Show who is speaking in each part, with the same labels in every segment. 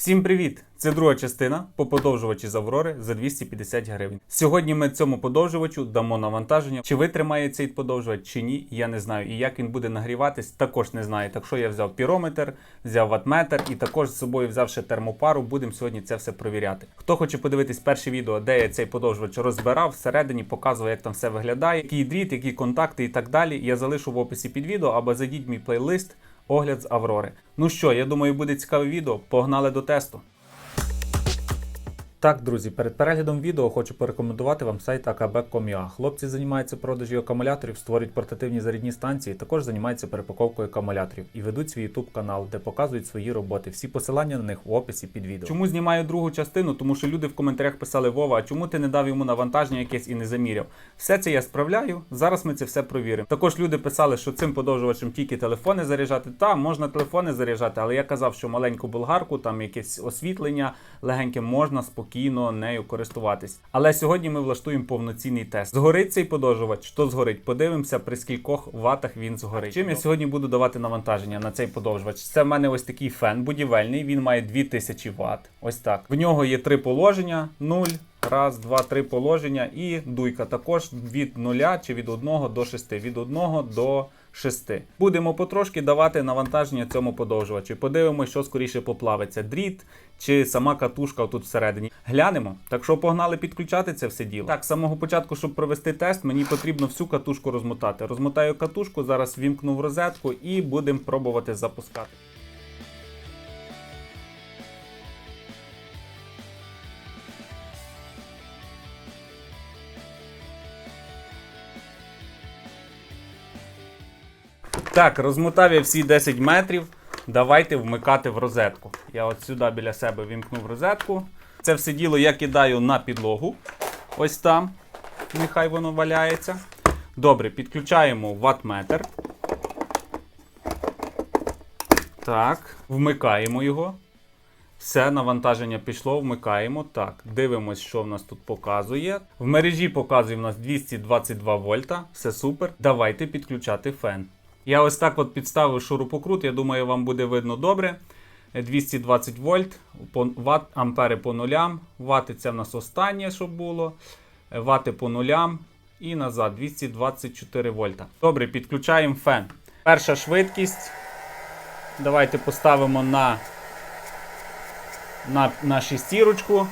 Speaker 1: Всім привіт! Це друга частина по подовжувачі з Аврори за 250 гривень. Сьогодні ми цьому подовжувачу дамо навантаження. Чи витримає цей подовжувач, чи ні, я не знаю. І як він буде нагріватись, також не знаю. Так що я взяв пірометр, взяв ватметр і також з собою взяв ще термопару. Будемо сьогодні це все провіряти. Хто хоче подивитись перше відео, де я цей подовжувач розбирав, всередині показував, як там все виглядає, який дріт, які контакти і так далі. Я залишу в описі під відео або зайдіть в мій плейлист. Огляд з Аврори. Ну що, я думаю, буде цікаве відео. Погнали до тесту. Так, друзі, перед переглядом відео хочу порекомендувати вам сайт akb.com.ua. Хлопці займаються продажі акумуляторів, створюють портативні зарядні станції, також займаються перепаковкою акумуляторів і ведуть свій YouTube канал, де показують свої роботи. Всі посилання на них в описі під відео. Чому знімаю другу частину? Тому що люди в коментарях писали Вова, а чому ти не дав йому навантаження якесь і не заміряв? Все це я справляю. Зараз ми це все провіримо. Також люди писали, що цим подовжувачем тільки телефони заряджати. Та можна телефони заряджати, але я казав, що маленьку болгарку, там якесь освітлення легеньке можна спокійно нею користуватись. Але сьогодні ми влаштуємо повноцінний тест. Згорить цей подовжувач, що згорить? Подивимося, при скількох ватах він згорить. Чим я сьогодні буду давати навантаження на цей подовжувач? Це в мене ось такий фен будівельний. Він має 2000 Вт. Ось так. В нього є три положення: 0, Раз, два, три положення і дуйка також від 0 чи від 1 до 6. Від 1 до 6. Будемо потрошки давати навантаження цьому подовжувачу. Подивимося, що скоріше поплавиться. Дріт чи сама катушка тут всередині. Глянемо. Так що погнали підключати це все діло. Так, з самого початку, щоб провести тест, мені потрібно всю катушку розмотати. Розмотаю катушку, зараз вімкну в розетку і будемо пробувати запускати. Так, розмотав я всі 10 метрів. Давайте вмикати в розетку. Я от сюди біля себе вімкнув розетку. Це все діло я кидаю на підлогу. Ось там. Нехай воно валяється. Добре, підключаємо ватметр. Так, вмикаємо його. Все, навантаження пішло, вмикаємо. Так, дивимось, що в нас тут показує. В мережі показує в нас 222 вольта. Все супер. Давайте підключати фен. Я ось так от підставив шурупокрут, я думаю, вам буде видно добре. 220 вольт, ват, ампери по нулям. Вати це в нас останнє, що було. Вати по нулям. І назад 224 вольта. Добре, підключаємо фен. Перша швидкість. Давайте поставимо на, на, на шестірочку.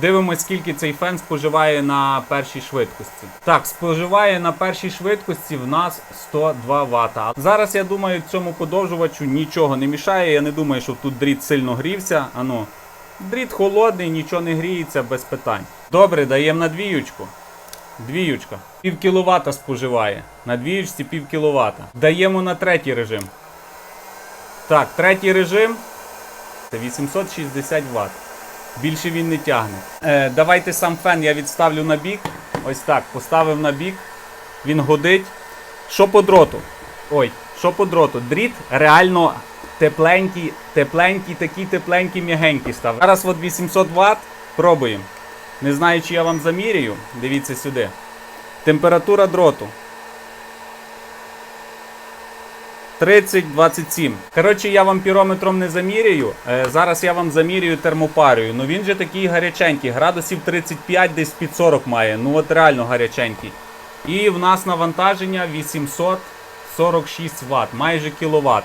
Speaker 1: Дивимось, скільки цей фен споживає на першій швидкості. Так, споживає на першій швидкості в нас 102 Вт. Зараз я думаю, цьому подовжувачу нічого не мішає. Я не думаю, що тут дріт сильно грівся. Ану, дріт холодний, нічого не гріється без питань. Добре, даємо на двіючку. Двіючка. Пів кіловата споживає. На двіючці пів кіловата. Даємо на третій режим. Так, третій режим. Це 860 Вт. Більше він не тягне. Е, давайте сам фен я відставлю на бік. Ось так. Поставив на бік. Він годить. Що по дроту? Ой, що по дроту? Дріт реально тепленький, тепленький, такий тепленький, м'ягенький став. Зараз от 800 Вт. Пробуємо. Не знаю, чи я вам замірюю. Дивіться сюди. Температура дроту. 30-27. Коротше, я вам пірометром не замірюю. Е, зараз я вам замірюю термопарою. Ну він же такий гаряченький. Градусів 35 десь під 40 має. Ну от реально гаряченький. І в нас навантаження 846 Вт, майже кіловат.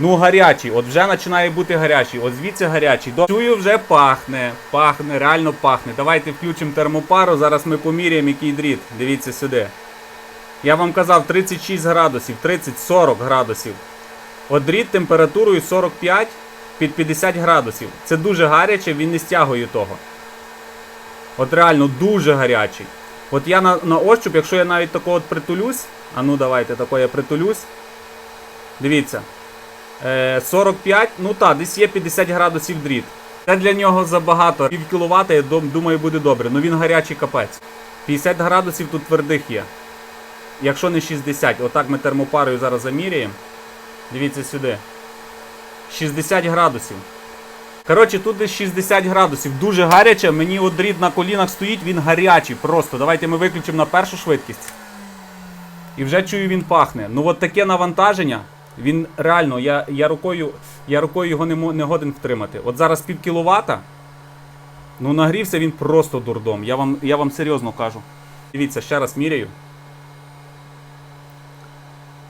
Speaker 1: Ну, гарячий, от вже починає бути гарячий. От звідси гарячий. Чую, вже пахне. Пахне, реально пахне. Давайте включимо термопару. Зараз ми поміряємо, який дріт. Дивіться сюди. Я вам казав 36 градусів, 30-40 градусів. От дріт температурою 45 під 50 градусів. Це дуже гаряче, він не стягує того. От реально дуже гарячий. От я на, на ощуп, якщо я навіть такого от притулюсь, а ну давайте тако я притулюсь. Дивіться. Е, 45, ну так, десь є 50 градусів дріт. Це для нього забагато. Пів кіловата, я думаю, буде добре. Ну він гарячий капець. 50 градусів тут твердих є. Якщо не 60, отак ми термопарою зараз заміряємо. Дивіться сюди. 60 градусів. Коротше, тут десь 60 градусів. Дуже гаряче. Мені от на колінах стоїть, він гарячий просто. Давайте ми виключимо на першу швидкість. І вже чую, він пахне. Ну от таке навантаження. Він реально, я, я, рукою, я рукою його не, не годен втримати. От зараз пів кіловата. Ну нагрівся він просто дурдом. Я вам, я вам серйозно кажу. Дивіться, ще раз міряю.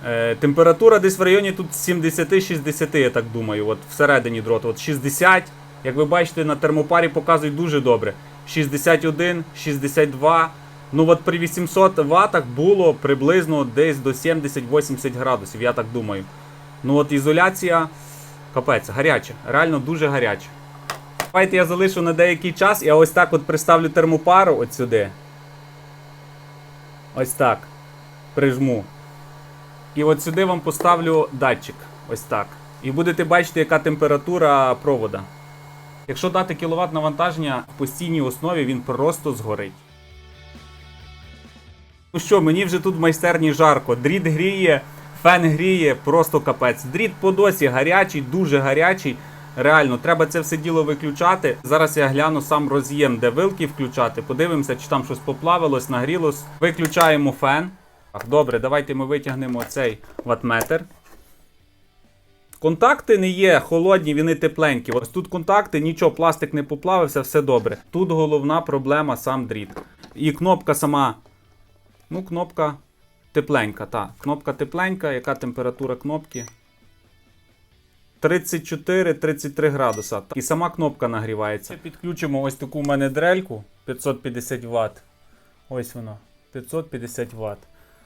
Speaker 1: Е, температура десь в районі тут 70-60, я так думаю. От всередині дроту. От 60. Як ви бачите, на термопарі показують дуже добре. 61, 62. Ну от при 800 ватах було приблизно десь до 70-80 градусів, я так думаю. Ну от ізоляція капець, гаряча. Реально дуже гаряча. Давайте я залишу на деякий час, я ось так от приставлю термопару от сюди. Ось так. Прижму. І от сюди вам поставлю датчик. Ось так. І будете бачити, яка температура провода. Якщо дати кіловат навантаження в постійній основі, він просто згорить. Ну що, мені вже тут в майстерні жарко. Дріт гріє, фен гріє, просто капець. Дріт по досі гарячий, дуже гарячий. Реально, треба це все діло виключати. Зараз я гляну сам роз'єм, де вилки включати. Подивимося, чи там щось поплавилось, нагрілось. Виключаємо фен. Добре, давайте ми витягнемо цей ватметр. Контакти не є холодні, вони тепленькі. Ось тут контакти, нічого, пластик не поплавився, все добре. Тут головна проблема сам дріт. І кнопка сама. Ну, кнопка тепленька, так. Кнопка тепленька, яка температура кнопки? 34-33 градуса. І сама кнопка нагрівається. Підключимо ось таку в мене дрельку 550 Вт. Ось вона. 550 Вт.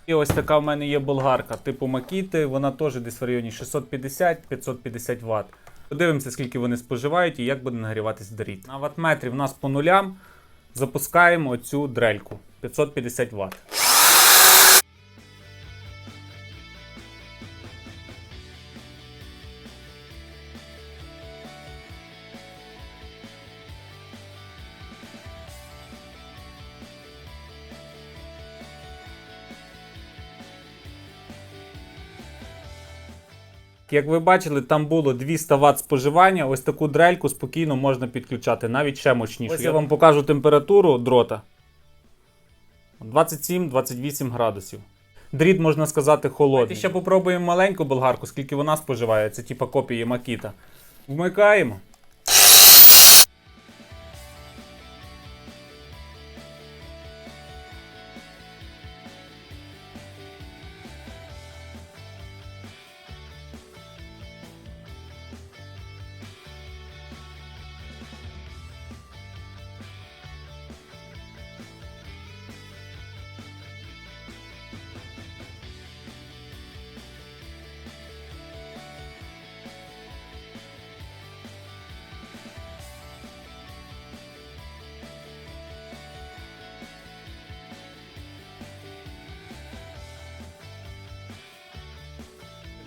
Speaker 1: І ось така в мене є болгарка типу Макіти, вона теж десь в районі 650-550 Вт. Подивимося, скільки вони споживають і як буде нагріватись дріт. На ватметрі в нас по нулям запускаємо цю дрельку 550 Вт. Як ви бачили, там було 200 Вт споживання. Ось таку дрельку спокійно можна підключати, навіть ще мощніше. Ось я вам покажу температуру дрота. 27-28 градусів. Дріт, можна сказати, холодний. Давайте ще попробуємо маленьку болгарку, скільки вона споживає. Це типа копії Макіта. Вмикаємо.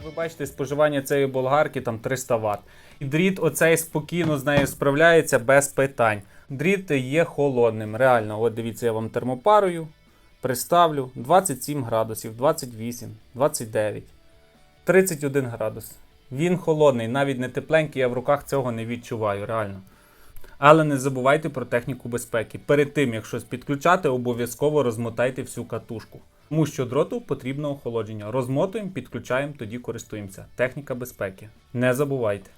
Speaker 1: Ви бачите, споживання цієї болгарки там 300 Вт. І дріт оцей спокійно з нею справляється без питань. Дріт є холодним. Реально, от дивіться, я вам термопарою приставлю 27 градусів, 28, 29, 31 градус. Він холодний, навіть не тепленький, я в руках цього не відчуваю, реально. Але не забувайте про техніку безпеки. Перед тим, як щось підключати, обов'язково розмотайте всю катушку. Тому що дроту потрібно охолодження. Розмотуємо, підключаємо, тоді користуємося. Техніка безпеки. Не забувайте.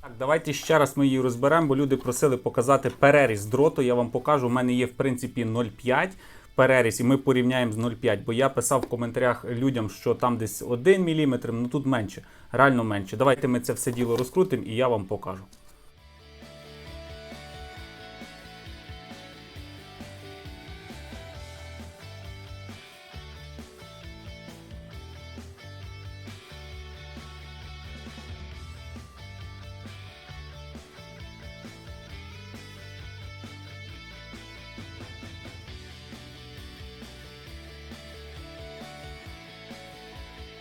Speaker 1: Так, давайте ще раз ми її розберемо, бо люди просили показати переріз дроту. Я вам покажу. У мене є в принципі 0,5 переріз, і ми порівняємо з 0,5. Бо я писав в коментарях людям, що там десь 1 мм, ну тут менше, реально менше. Давайте ми це все діло розкрутимо і я вам покажу.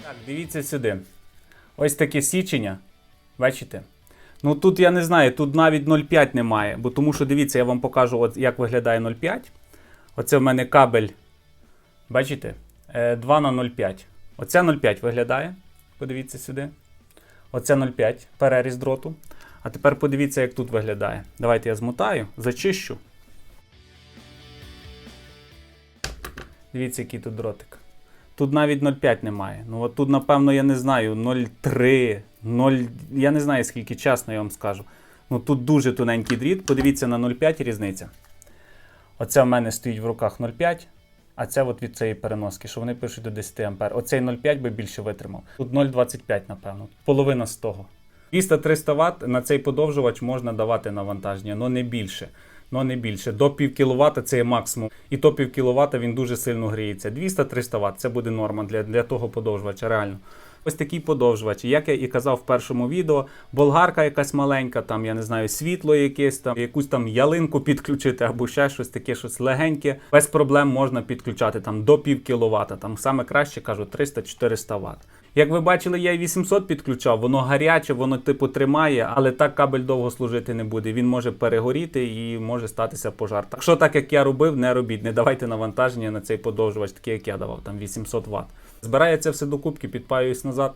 Speaker 1: Так, дивіться сюди. Ось таке січення. Бачите? Ну тут я не знаю, тут навіть 0,5 немає. Бо тому що дивіться, я вам покажу, от, як виглядає 0,5. Оце в мене кабель. Бачите? Е, 2 на 0,5. Оця 0,5 виглядає. Подивіться сюди. Оце 0,5 переріз дроту. А тепер подивіться, як тут виглядає. Давайте я змотаю, зачищу. Дивіться, який тут дротик. Тут навіть 0,5 немає. Ну от тут, напевно, я не знаю, 0,3, 0, я не знаю скільки, чесно я вам скажу. Ну тут дуже тоненький дріт. Подивіться на 0,5 різниця. Оце в мене стоїть в руках 0,5, а це от від цієї переноски, що вони пишуть до 10 А. Оцей 0,5 би більше витримав. Тут 0,25, напевно. Половина з того. 200-300 Вт на цей подовжувач можна давати навантаження, але не більше. Ну не більше. До пів кіловата це є максимум. І то пів кіловата він дуже сильно гріється. 200-300 Вт це буде норма для, для того подовжувача, реально. Ось такий подовжувач. Як я і казав в першому відео, болгарка якась маленька, там, я не знаю, світло якесь, там, якусь там ялинку підключити або ще щось таке, щось легеньке. Без проблем можна підключати там до пів кіловата. Там саме краще кажу 300-400 Вт. Як ви бачили, я і 800 підключав, воно гаряче, воно типу тримає, але так кабель довго служити не буде. Він може перегоріти і може статися пожар. Так що так як я робив, не робіть. Не давайте навантаження на цей подовжувач, такий, як я давав, там 800 Вт. Збирається все докупки, підпаюсь назад.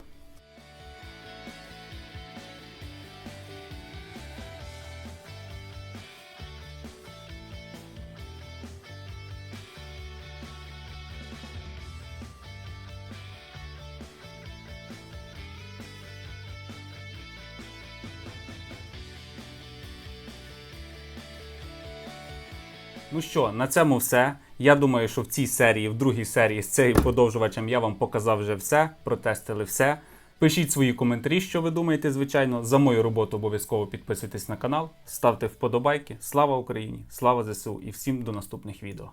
Speaker 1: Ну що, на цьому все. Я думаю, що в цій серії, в другій серії з цим подовжувачем я вам показав вже все, протестили все. Пишіть свої коментарі, що ви думаєте, звичайно. За мою роботу обов'язково підписуйтесь на канал, ставте вподобайки. Слава Україні! Слава ЗСУ і всім до наступних відео.